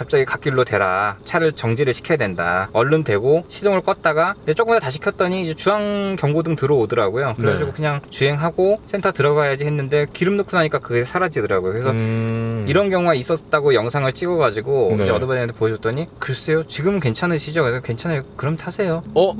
갑자기 갓길로 대라 차를 정지를 시켜야 된다 얼른 대고 시동을 껐다가 조금 더 다시 켰더니 이제 주황 경고등 들어오더라고요 그래가지고 네. 그냥 주행하고 센터 들어가야지 했는데 기름 넣고 나니까 그게 사라지더라고요 그래서 음... 이런 경우가 있었다고 영상을 찍어가지고 네. 이제 어드바이한테 보여줬더니 글쎄요 지금은 괜찮으시죠? 그래서 괜찮아요 그럼 타세요 어?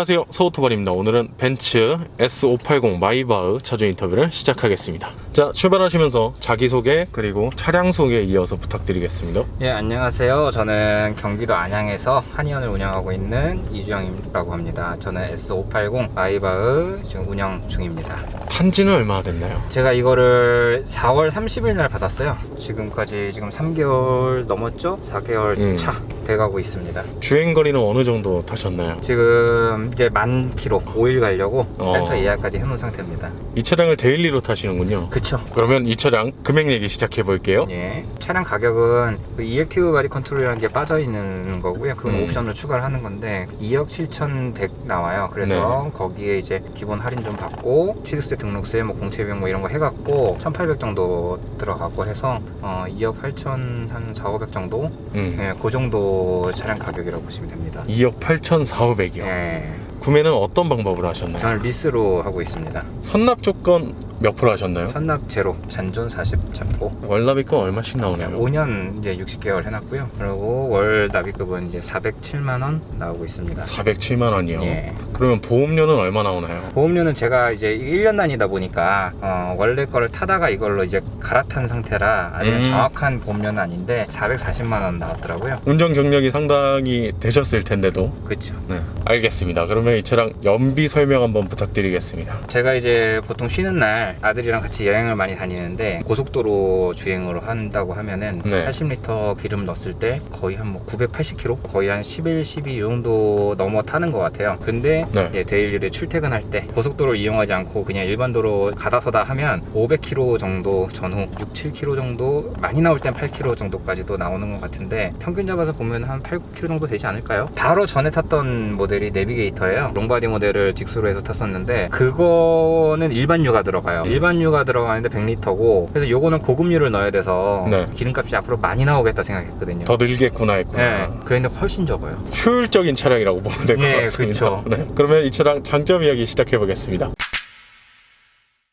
안녕하세요. 서우토발입니다. 오늘은 벤츠 S580 마이바흐 차주 인터뷰를 시작하겠습니다 자 출발하시면서 자기소개 그리고 차량 소개 이어서 부탁드리겠습니다 예 안녕하세요 저는 경기도 안양에서 한의원을 운영하고 있는 이주영이라고 합니다 저는 S580 마이바흐 지금 운영 중입니다 탄지는 얼마나 됐나요? 제가 이거를 4월 30일 날 받았어요 지금까지 지금 3개월 넘었죠? 4개월 음. 차 돼가고 있습니다 주행거리는 어느 정도 타셨나요? 지금 이제 만 킬로 5일 가려고 어. 센터 예약까지 해놓은 상태입니다 이 차량을 데일리로 타시는군요 그쵸 그러면 이 차량 금액 얘기 시작해 볼게요 예. 차량 가격은 그 이액티브 바디 컨트롤이라는 게 빠져 있는 거고요. 그건 음. 옵션을 추가를 하는 건데 2억 7,100 나와요. 그래서 네. 거기에 이제 기본 할인 좀 받고 취득세 등록세 뭐 공채 비용 뭐 이런 거 해갖고 1,800 정도 들어가고 해서 어 2억 8천 한 4, 500 정도 음. 예, 그 정도 차량 가격이라고 보시면 됩니다. 2억 8,400이요 예. 구매는 어떤 방법으로 하셨나요? 저는 리스로 하고 있습니다. 선납 조건 몇 프로 하셨나요? 선납 제로, 잔존 40 잡고 월 납입금 얼마씩 나오나요? 5년 이제 60개월 해놨고요. 그리고 월 납입금은 이제 407만 원 나오고 있습니다. 407만 원이요. 예. 그러면 보험료는 얼마 나오나요? 보험료는 제가 이제 1년 단위다 보니까 어, 원래 거를 타다가 이걸로 이제 갈아탄 상태라 아직 음. 은 정확한 보험료는 아닌데 440만 원 나왔더라고요. 운전 경력이 상당히 되셨을 텐데도. 그렇죠. 네. 알겠습니다. 그러면 이 차량 연비 설명 한번 부탁드리겠습니다. 제가 이제 보통 쉬는 날 아들이랑 같이 여행을 많이 다니는데 고속도로 주행으로 한다고 하면은 네. 80리터 기름 넣었을 때 거의 한 뭐 980km 거의 한 11, 12이 정도 넘어 타는 것 같아요. 근데 네. 이제 데일리를 출퇴근할 때 고속도로를 이용하지 않고 그냥 일반 도로 가다서다 하면 500km 정도 전후 6, 7km 정도 많이 나올 땐 8km 정도까지도 나오는 것 같은데 평균 잡아서 보면 한 8, 9km 정도 되지 않을까요? 바로 전에 탔던 모델이 내비게이터예요. 롱바디 모델을 직수로 해서 탔었는데 그거는 일반 유가 들어가요. 일반유가 들어가는데 100리터고 그래서 요거는 고급유를 넣어야 돼서 네. 기름값이 앞으로 많이 나오겠다 생각했거든요. 더 늘겠구나 했구나. 네, 그랬는데 훨씬 적어요. 효율적인 차량이라고 보면 될것 예, 같습니다. 그쵸. 네. 그러면 이 차량 장점 이야기 시작해 보겠습니다.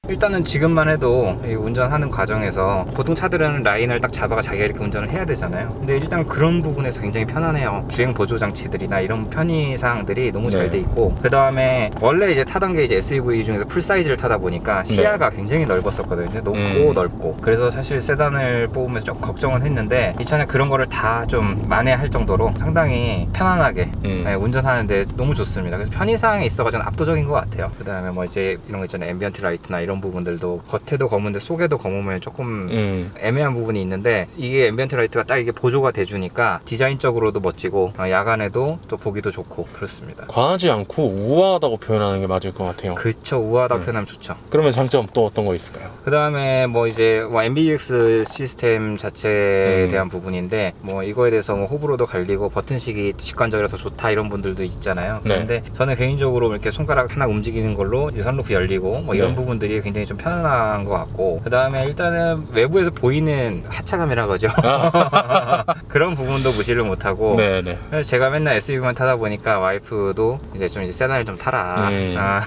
일단은 지금만 해도 이 운전하는 과정에서 보통 차들은 라인을 딱 잡아가 자기가 이렇게 운전을 해야 되잖아요. 근데 일단 그런 부분에서 굉장히 편안해요. 주행 보조 장치들이나 이런 편의 사항들이 너무 잘 네. 돼 있고 그 다음에 원래 이제 타던 게 이제 SUV 중에서 풀 사이즈를 타다 보니까 시야가 굉장히 넓었었거든요. 높고 음. 넓고 그래서 사실 세단을 뽑으면서 좀 걱정은 했는데 이 차는 그런 거를 다 좀 만회할 정도로 상당히 편안하게 음. 네, 운전하는데 너무 좋습니다. 그래서 편의 사항에 있어가지고 압도적인 것 같아요. 그 다음에 뭐 이제 이런 거 있잖아요. 앰비언트 라이트나 이런 부분들도 겉에도 검은데 속에도 검으면 조금 음. 애매한 부분이 있는데 이게 앰비언트 라이트가 딱 이게 보조가 돼주니까 디자인적으로도 멋지고 어, 야간에도 또 보기도 좋고 그렇습니다. 과하지 않고 우아하다고 표현하는 게 맞을 것 같아요. 그쵸 우아하다고 네. 표현하면 좋죠. 그러면 장점 또 어떤 거 있을까요? 그 다음에 뭐 이제 뭐 MBUX 시스템 자체에 음. 대한 부분인데 뭐 이거에 대해서 뭐 호불호도 갈리고 버튼식이 직관적이라서 좋다 이런 분들도 있잖아요. 네. 근데 저는 개인적으로 이렇게 손가락 하나 움직이는 걸로 이제 선루프 열리고 뭐 이런 네. 부분들이 굉장히 좀 편안한 것 같고 그 다음에 일단은 외부에서 보이는 하차감이라 거죠. 그런 부분도 무시를 못하고 네네. 그래서 제가 맨날 SUV만 타다 보니까 와이프도 이제 좀 이제 세단을 좀 타라. 음. 아,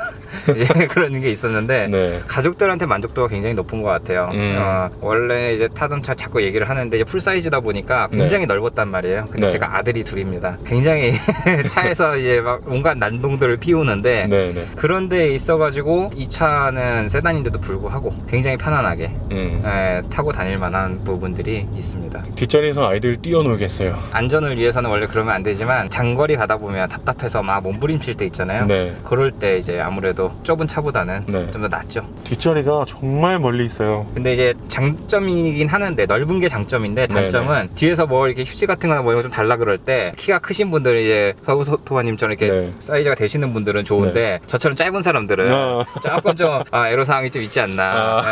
이제 그런 게 있었는데 네. 가족들한테 만족도가 굉장히 높은 것 같아요. 음. 어, 원래 이제 타던 차 자꾸 얘기를 하는데 이제 풀 사이즈다 보니까 굉장히 넓었단 말이에요. 근데 네. 제가 아들이 둘입니다. 굉장히 차에서 이제 막 온갖 난동들을 피우는데 네, 네. 그런 데 있어가지고 이 차는 세단인데도 불구하고 굉장히 편안하게 음. 에, 타고 다닐 만한 부분들이 있습니다. 뒷자리에서 아이들 뛰어놀겠어요. 안전을 위해서는 원래 그러면 안 되지만 장거리 가다 보면 답답해서 막 몸부림칠 때 있잖아요. 네. 그럴 때 이제 아무래도 좁은 차보다는 네. 좀 더 낫죠. 뒷자리가 정말 멀리 있어요. 근데 이제 장점이긴 하는데 넓은 게 장점인데 단점은 뒤에서 뭐 이렇게 휴지 같은 거나 뭐 이런 거좀 달라 그럴 때 키가 크신 분들 이제 서우토바님처럼 이렇게 네. 사이즈가 되시는 분들은 좋은데 저처럼 짧은 사람들은 아. 조금 좀 아, 애로사항이 좀 있지 않나. 아.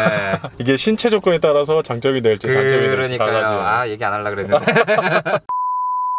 네. 이게 신체 조건에 따라서 장점이 될지 단점이 될지 그러니까요. 달라지요. 아 얘기 안 하려 그랬는데.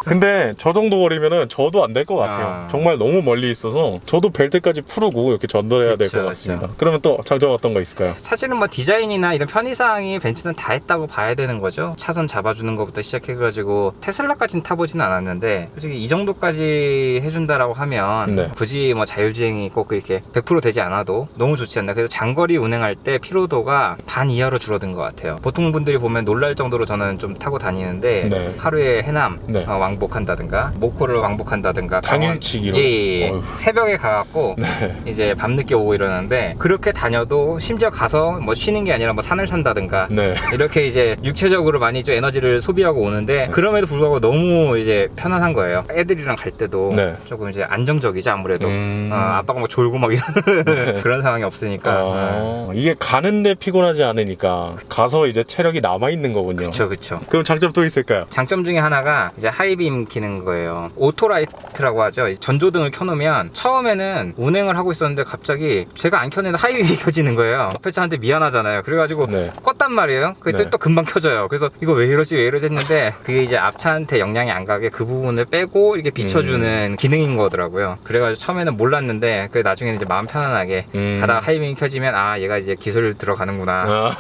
근데 저 정도 거리면은 저도 안 될 것 같아요. 아. 정말 너무 멀리 있어서 저도 벨트까지 풀고 이렇게 전달해야 될 것 그쵸, 같습니다. 그러면또 장점 어떤 거 있을까요? 사실은 뭐 디자인이나 이런 편의사항이 벤츠는 다 했다고 봐야 되는 거죠. 차선 잡아주는 것부터 시작해가지고 테슬라까지는 타보진 않았는데 솔직히 이 정도까지 해준다라고 하면 네. 굳이 뭐 자율주행이 꼭 이렇게 100% 되지 않아도 너무 좋지 않나. 그래서 장거리 운행할 때 피로도가 반 이하로 줄어든 것 같아요. 보통 분들이 보면 놀랄 정도로 저는 좀 타고 다니는데 네. 하루에 해남 네. 어, 왕복한다든가 모코를 왕복한다든가 당일치기로? 예, 예, 예. 어휴. 새벽에 가갖고 네. 이제 밤늦게 오고 이러는데 그렇게 다녀도 심지어 가서 뭐 쉬는 게 아니라 뭐 산을 산다든가 네. 이렇게 이제 육체적으로 많이 좀 에너지를 소비하고 오는데 그럼에도 불구하고 너무 이제 편안한 거예요. 애들이랑 갈 때도 네. 조금 이제 안정적이죠 아무래도. 음. 어, 아빠가 막 졸고 막 이러는 그런 상황이 없으니까. 네. 아, 이게 가는데 피곤하지 않으니까 가서 이제 체력이 남아 있는 거군요. 그렇죠, 그렇죠. 그럼 장점 또 있을까요? 장점 중에 하나가 이제 하이 빔 키는 거예요. 오토라이트라고 하죠. 이 전조등을 켜놓으면 처음에는 운행을 하고 있었는데 갑자기 제가 안 켰는데 하이빔이 켜지는 거예요. 앞에 차한테 미안하잖아요. 그래가지고 네. 껐단 말이에요. 그때 네. 또 금방 켜져요. 그래서 이거 왜 이러지 왜 이러지 했는데 그게 이제 앞차한테 영향이 안 가게 그 부분을 빼고 이렇게 비춰주는 기능인 거더라고요. 그래가지고 처음에는 몰랐는데 그 나중에는 이제 마음 편안하게 음. 가다가 하이빔이 켜지면 아 얘가 이제 기술 들어가는구나. 아,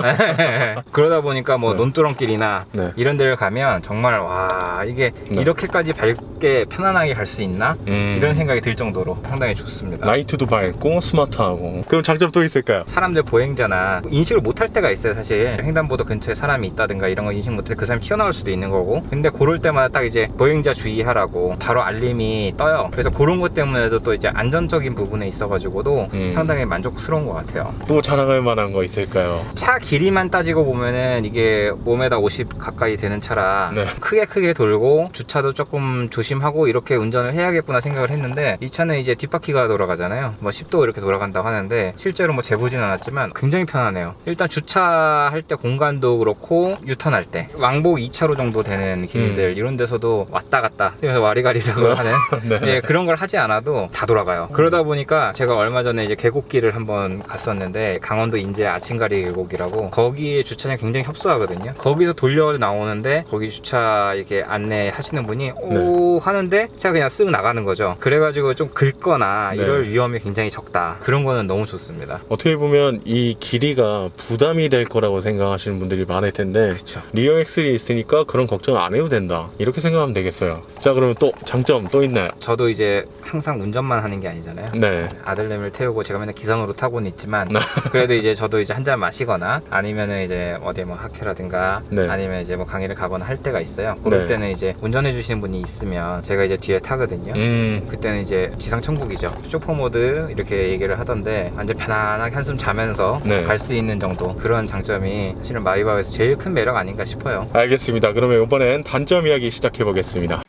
그러다 보니까 뭐 네. 논두렁길이나 네. 이런 데를 가면 정말 와 이게 네. 이렇게까지 밝게 편안하게 갈 수 있나 음. 이런 생각이 들 정도로 상당히 좋습니다. 라이트도 밝고 스마트하고. 그럼 장점 또 있을까요? 사람들 보행자나 인식을 못할 때가 있어요 사실 횡단보도 근처에 사람이 있다든가 이런 거 인식 못해 그 사람이 튀어나올 수도 있는 거고 근데 그럴 때마다 딱 이제 보행자 주의하라고 바로 알림이 떠요 그래서 그런 것 때문에도 또 이제 안전적인 부분에 있어가지고도 음. 상당히 만족스러운 것 같아요 또 자랑할 만한 거 있을까요? 차 길이만 따지고 보면은 이게 5m 50 가까이 되는 차라 네. 크게 크게 돌고 주차 도 조금 조심하고 이렇게 운전을 해야겠구나 생각을 했는데 이 차는 이제 뒷바퀴가 돌아가잖아요 뭐 10도 이렇게 돌아간다고 하는데 실제로 뭐 재보진 않았지만 굉장히 편하네요 일단 주차할 때 공간도 그렇고 유턴할 때 왕복 2차로 정도 되는 길들 이런 데서도 왔다 갔다 그래서 와리가리라고 하는 네. 예, 그런 걸 하지 않아도 다 돌아가요. 그러다 보니까 제가 얼마 전에 이제 계곡길을 한번 갔었는데 강원도 인제 아침가리 계곡이라고 거기에 주차장 굉장히 협소하거든요. 거기서 돌려 나오는데 거기 주차 이렇게 안내하시는 분이 오 하는데 제가 그냥 쓱 나가는 거죠. 그래가지고 좀 긁거나 네. 이럴 위험이 굉장히 적다. 그런 거는 너무 좋습니다. 어떻게 보면 이 길이가 부담이 될 거라고 생각하시는 분들이 많을 텐데 그렇죠. 리어 엑셀이 있으니까 그런 걱정 안 해도 된다 이렇게 생각하면 되겠어요 자 그러면 또 장점 또 있나요? 저도 이제 항상 운전만 하는 게 아니잖아요. 네 아들내미를 태우고 제가 맨날 기상으로 타고는 있지만 네. 그래도 이제 저도 이제 한 잔 마시거나 아니면은 이제 어디 뭐 학회라든가 네. 아니면 이제 뭐 강의를 가거나 할 때가 있어요. 그럴 네. 때는 이제 운전해 주시는 분이 있으면 제가 이제 뒤에 타거든요. 음, 그때는 이제 지상 천국이죠. 쇼퍼 모드 이렇게 얘기를 하던데 완전 편안하게 한숨 자면서 네. 갈 수 있는 정도 그런 장점이 사실은 마이바흐에서 제일 큰 매력 아닌가 싶어요. 알겠습니다 그러면 이번엔 단점 이야기 시작해 보겠습니다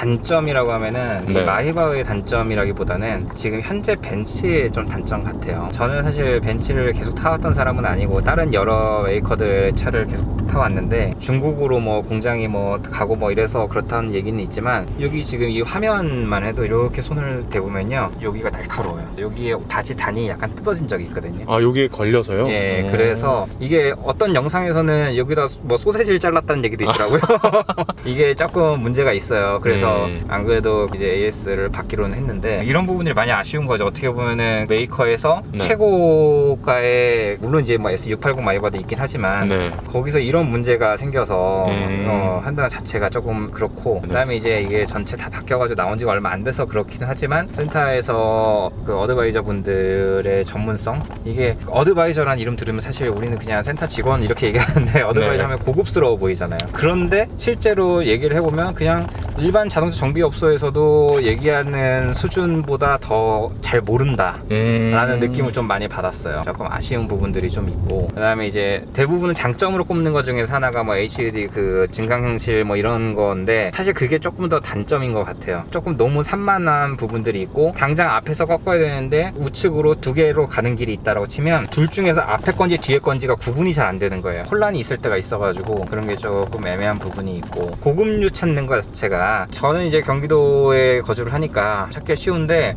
단점이라고 하면은 이 네. 마히바흐의 단점이라기보다는 지금 현재 벤츠의 좀 단점 같아요. 저는 사실 벤츠를 계속 타왔던 사람은 아니고 다른 여러 웨이커들의 차를 계속 타왔는데 중국으로 뭐 공장이 뭐 가고 뭐 이래서 그렇다는 얘기는 있지만 여기 지금 이 화면만 해도 이렇게 손을 대보면요 여기가 날카로워요. 여기에 바지 단이 약간 뜯어진 적이 있거든요. 아 여기에 걸려서요? 예, 음. 그래서 이게 어떤 영상에서는 여기다 뭐 소세지를 잘랐다는 얘기도 있더라고요. 이게 조금 문제가 있어요. 그래서 그래서 음. 안 그래도 이제 AS를 받기로는 했는데 이런 부분들이 많이 아쉬운 거죠. 어떻게 보면은 메이커에서 네. 최고가의 물론 이제 뭐 S680 마이바도 있긴 하지만 네. 거기서 이런 문제가 생겨서 음. 어, 한단 자체가 조금 그렇고 네. 그다음에 이제 이게 전체 다 바뀌어가지고 나온 지가 얼마 안 돼서 그렇긴 하지만 센터에서 그 어드바이저 분들의 전문성 이게 어드바이저란 이름 들으면 사실 우리는 그냥 센터 직원 이렇게 얘기하는데 어드바이저 네. 하면 고급스러워 보이잖아요. 그런데 실제로 얘기를 해보면 그냥 일반 자 동차 정비업소에서도 얘기하는 수준보다 더 잘 모른다. 음. 라는 느낌을 좀 많이 받았어요. 조금 아쉬운 부분들이 좀 있고 그다음에 이제 대부분은 장점으로 꼽는 것 중에서 하나가 뭐 HUD 그 증강 현실 뭐 이런 건데 사실 그게 조금 더 단점인 것 같아요. 조금 너무 산만한 부분들이 있고 당장 앞에서 꺾어야 되는데 우측으로 두 개로 가는 길이 있다라고 치면 둘 중에서 앞에 건지 뒤에 건지가 구분이 잘 안 되는 거예요. 혼란이 있을 때가 있어가지고 그런 게 조금 애매한 부분이 있고 고급류 찾는 것 자체가 저는 이제 경기도에 거주를 하니까 찾기 쉬운데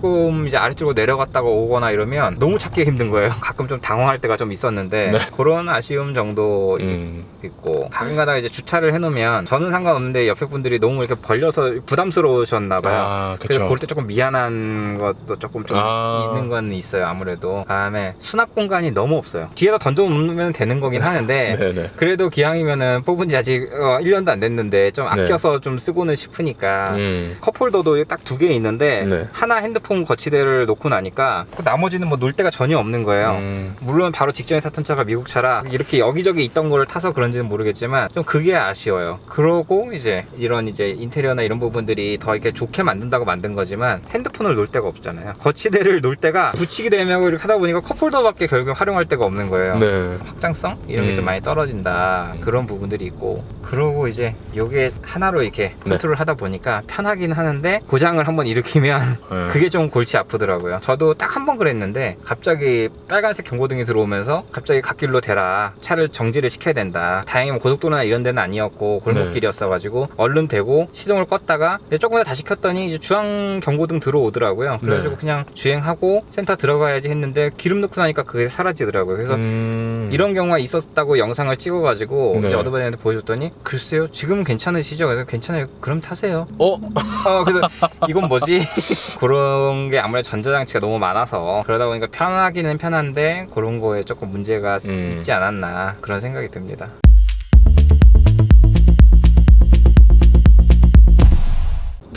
조금 이제 아래쪽으로 내려갔다가 오거나 이러면 너무 찾기 힘든 거예요. 가끔 좀 당황할 때가 좀 있었는데 네. 그런 아쉬움 정도 음. 있고 가끔가다 이제 주차를 해놓으면 저는 상관없는데 옆에 분들이 너무 이렇게 벌려서 부담스러우셨나 봐요. 아, 그래서 그쵸. 볼때 조금 미안한 것도 조금 좀 아. 있는 건 있어요 아무래도 다음에 수납 공간이 너무 없어요 뒤에다 던져 놓으면 되는 거긴 하는데 네네. 그래도 기왕이면은 뽑은 지 아직 어, 1년도 안 됐는데 좀 네. 아껴서 좀 쓰고는 싶으니까 음. 컵홀더도 딱 두 개 있는데 네. 하나 핸드폰 거치대를 놓고 나니까 그 나머지는 뭐 놀 데가 전혀 없는 거예요. 음. 물론 바로 직전에 탔던 차가 미국 차라 이렇게 여기저기 있던 거를 타서 그런지는 모르겠지만 좀 그게 아쉬워요. 그러고 이제 이런 이제 인테리어나 이런 부분들이 더 이렇게 좋게 만든다고 만든 거지만 핸드폰을 놓을 데가 없잖아요. 거치대를 놓을 데가 붙이기 되면 이렇게 하다 보니까 컵홀더밖에 결국 활용할 데가 없는 거예요. 네. 확장성 이런 게좀 음. 많이 떨어진다 음. 그런 부분들이 있고 그러고 이제 요게 하나로 이렇게 네. 컨트롤 하다 보니까 편하긴 하는데 고장을 한번 일으키면 네. 그게 좀 골치 아프더라고요 저도 딱 한 번 그랬는데 갑자기 빨간색 경고등이 들어오면서 갑자기 갓길로 대라 차를 정지를 시켜야 된다 다행히 뭐 고속도로나 이런 데는 아니었고 골목길이었어 가지고 얼른 대고 시동을 껐다가 조금 더 다시 켰더니 이제 주황 경고등 들어오더라고요 그래가지고 네. 그냥 주행하고 센터 들어가야지 했는데 기름 넣고 나니까 그게 사라지더라고요 그래서 음. 이런 경우가 있었다고 영상을 찍어가지고 네. 이제 어드바이한테 보여줬더니 글쎄요 지금은 괜찮으시죠? 그래서 괜찮아요 그럼 타세요 어? 어, 그래서 이건 뭐지? 그런 게 아무래도 전자장치가 너무 많아서 그러다 보니까 편하기는 편한데 그런 거에 조금 문제가 음. 있지 않았나 그런 생각이 듭니다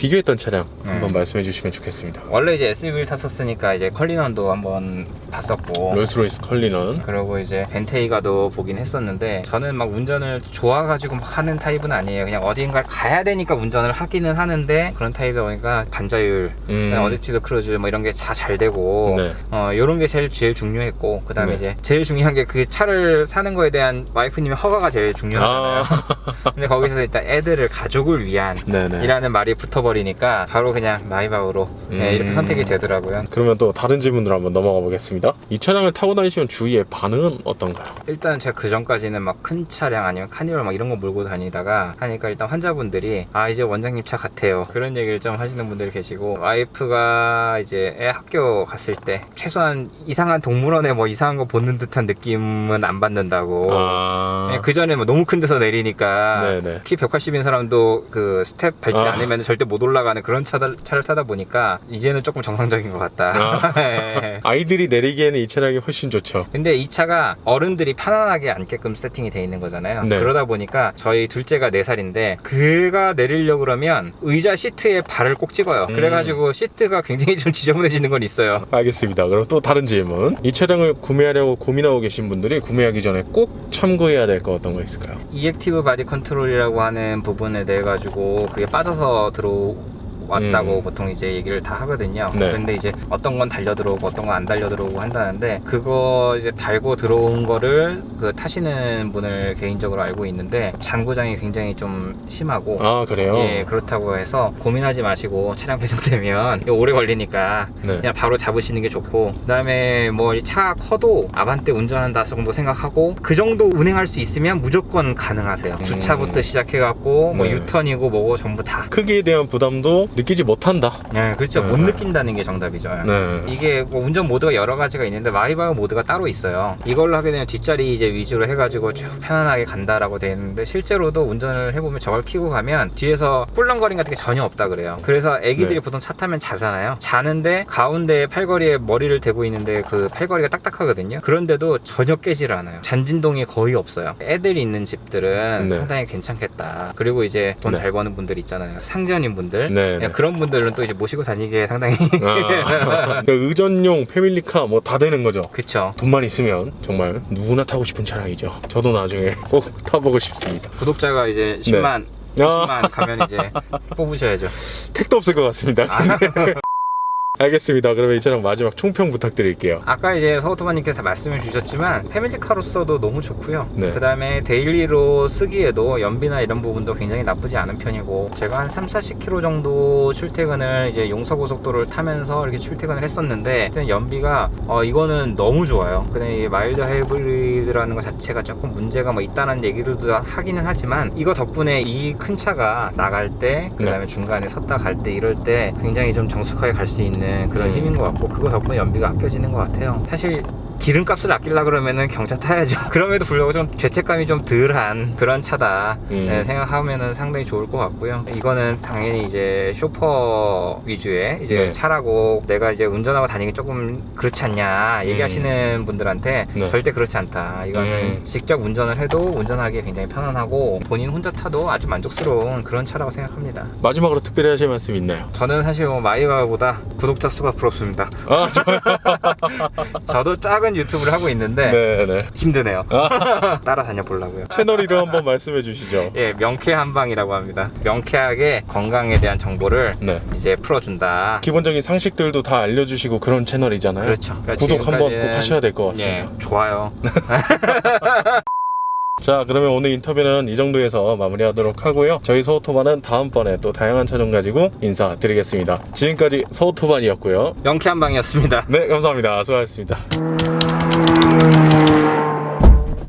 비교했던 차량 네. 한번 말씀해 주시면 좋겠습니다. 원래 이제 SUV를 탔었으니까 이제 컬리넌도 한번 봤었고 롤스로이스 컬리넌. 그리고 이제 벤테이가도 보긴 했었는데 저는 막 운전을 좋아가지고 막 하는 타입은 아니에요. 그냥 어딘가를 가야 되니까 운전을 하기는 하는데 그런 타입이다 보니까 반자율, 음. 어댑티브 크루즈 뭐 이런 게 다 잘 되고 네. 어 이런 게 제일 제일 중요했고 그다음에 네. 이제 제일 중요한 게 그 차를 사는 거에 대한 와이프님의 허가가 제일 중요하잖아요. 아. 근데 거기서 일단 애들을 가족을 위한 네네. 이라는 말이 붙어버리니까 바로 그냥 마이바우로 네, 이렇게 음. 선택이 되더라고요. 그러면 또 다른 질문으로 한번 넘어가 보겠습니다. 이 차량을 타고 다니시면 주위의 반응은 어떤가요? 일단 제가 그 전까지는 막 큰 차량 아니면 카니발 막 이런 거 몰고 다니다가 하니까 일단 환자분들이 아 이제 원장님 차 같아요 그런 얘기를 좀 하시는 분들이 계시고 와이프가 이제 애 학교 갔을 때 최소한 이상한 동물원에 뭐 이상한 거 보는 듯한 느낌은 안 받는다고 아. 그 전에 뭐 너무 큰 데서 내리니까 네네. 키 180인 사람도 그 스텝 밟지 아. 않으면 절대 못 올라가는 그런 차, 차를 타다 보니까 이제는 조금 정상적인 것 같다. 아. 예. 아이들이 내리기에는 이 차량이 훨씬 좋죠. 근데 이 차가 어른들이 편안하게 앉게끔 세팅이 돼 있는 거잖아요. 네. 그러다 보니까 저희 둘째가 4살인데 그가 내리려고 그러면 의자 시트에 발을 꼭 찍어요. 음. 그래가지고 시트가 굉장히 좀 지저분해지는 건 있어요. 알겠습니다. 그럼 또 다른 질문. 이 차량을 구매하려고 고민하고 계신 분들이 구매하기 전에 꼭 참고해야 될 거 어떤 거 있을까요? 이액티브 바디 컨트롤이라고 하는 부분에 대해 가지고 그게 빠져서 들어 왔다고 음. 보통 이제 얘기를 다 하거든요. 네. 근데 이제 어떤 건 달려 들어오고 어떤 건 안 달려 들어오고 한다는데 그거 이제 달고 들어온 거를 그 타시는 분을 개인적으로 알고 있는데 잔고장이 굉장히 좀 심하고 아 그래요? 예, 그렇다고 해서 고민하지 마시고 차량 배정되면 오래 걸리니까 네. 그냥 바로 잡으시는 게 좋고 그다음에 뭐이 차가 커도 아반떼 운전한다 정도 생각하고 그 정도 운행할 수 있으면 무조건 가능하세요. 음. 주차부터 시작해갖고 뭐 네. 유턴이고 뭐고 전부 다. 크기에 대한 부담도 느끼지 못한다. 네, 그렇죠. 네. 못 느낀다는 게 정답이죠. 네. 이게 뭐 운전 모드가 여러 가지가 있는데 마이바흐 모드가 따로 있어요. 이걸로 하게 되면 뒷자리 이제 위주로 해가지고 쭉 편안하게 간다라고 되어 있는데 실제로도 운전을 해보면 저걸 키고 가면 뒤에서 꿀렁거림 같은 게 전혀 없다 그래요. 그래서 애기들이 네. 보통 차 타면 자잖아요. 자는데 가운데 팔걸이에 머리를 대고 있는데 그 팔걸이가 딱딱하거든요. 그런데도 전혀 깨질 않아요. 잔진동이 거의 없어요. 애들이 있는 집들은 네. 상당히 괜찮겠다. 그리고 이제 돈 네. 잘 버는 분들 있잖아요. 상전인 분들. 네, 네. 그런 분들은 또 이제 모시고 다니기에 상당히 아, 그 의전용 패밀리카 뭐 다 되는 거죠. 그쵸. 돈만 있으면 정말 누구나 타고 싶은 차량이죠. 저도 나중에 꼭 타보고 싶습니다. 구독자가 이제 10만, 네. 20만 가면 이제 뽑으셔야죠. 택도 없을 것 같습니다. 알겠습니다. 그러면 이 차량 마지막 총평 부탁드릴게요. 아까 이제 서우토마님께서 말씀해 주셨지만 패밀리카로서도 너무 좋고요. 네. 그 다음에 데일리로 쓰기에도 연비나 이런 부분도 굉장히 나쁘지 않은 편이고 제가 한 3, 40km 정도 출퇴근을 이제 용서고속도로를 타면서 이렇게 출퇴근을 했었는데 연비가 어 이거는 너무 좋아요. 근데 이 마일드 하이브리드라는 것 자체가 조금 문제가 뭐 있다는 얘기들도 하기는 하지만 이거 덕분에 이 큰 차가 나갈 때 그다음에 중간에 섰다 갈 때 이럴 때 굉장히 좀 정숙하게 갈 수 있는 그런 음. 힘인 것 같고 그거 덕분에 연비가 아껴지는 것 같아요. 사실 기름값을 아끼려 그러면은 경차 타야죠. 그럼에도 불구하고 좀 죄책감이 좀 덜한 그런 차다 음. 네, 생각하면은 상당히 좋을 것 같고요. 이거는 당연히 이제 쇼퍼 위주의 이제 네. 차라고 내가 이제 운전하고 다니기 조금 그렇지 않냐 얘기하시는 분들한테 음. 네. 절대 그렇지 않다. 이거는 음. 직접 운전을 해도 운전하기 굉장히 편안하고 본인 혼자 타도 아주 만족스러운 그런 차라고 생각합니다. 마지막으로 특별히 하실 말씀 있나요? 저는 사실 뭐 마이바보다 구독자 수가 부럽습니다. 아, 저... 저도 작은 유튜브를 하고 있는데 네네. 힘드네요. 따라다녀 보려고요. 채널 이름 한번 말씀해 주시죠. 예, 명쾌 한방이라고 합니다. 명쾌하게 건강에 대한 정보를 네. 이제 풀어준다. 기본적인 상식들도 다 알려주시고 그런 채널이잖아요. 그렇죠. 그러니까 구독 한번 꼭 지금까지는- 하셔야 될 것 같습니다. 예, 좋아요. 자, 그러면 오늘 인터뷰는 이 정도에서 마무리하도록 하고요. 저희 서우토반은 다음번에 또 다양한 차종 가지고 인사드리겠습니다. 지금까지 서우토반이었고요. 명쾌 한 방이었습니다. 네, 감사합니다. 수고하셨습니다.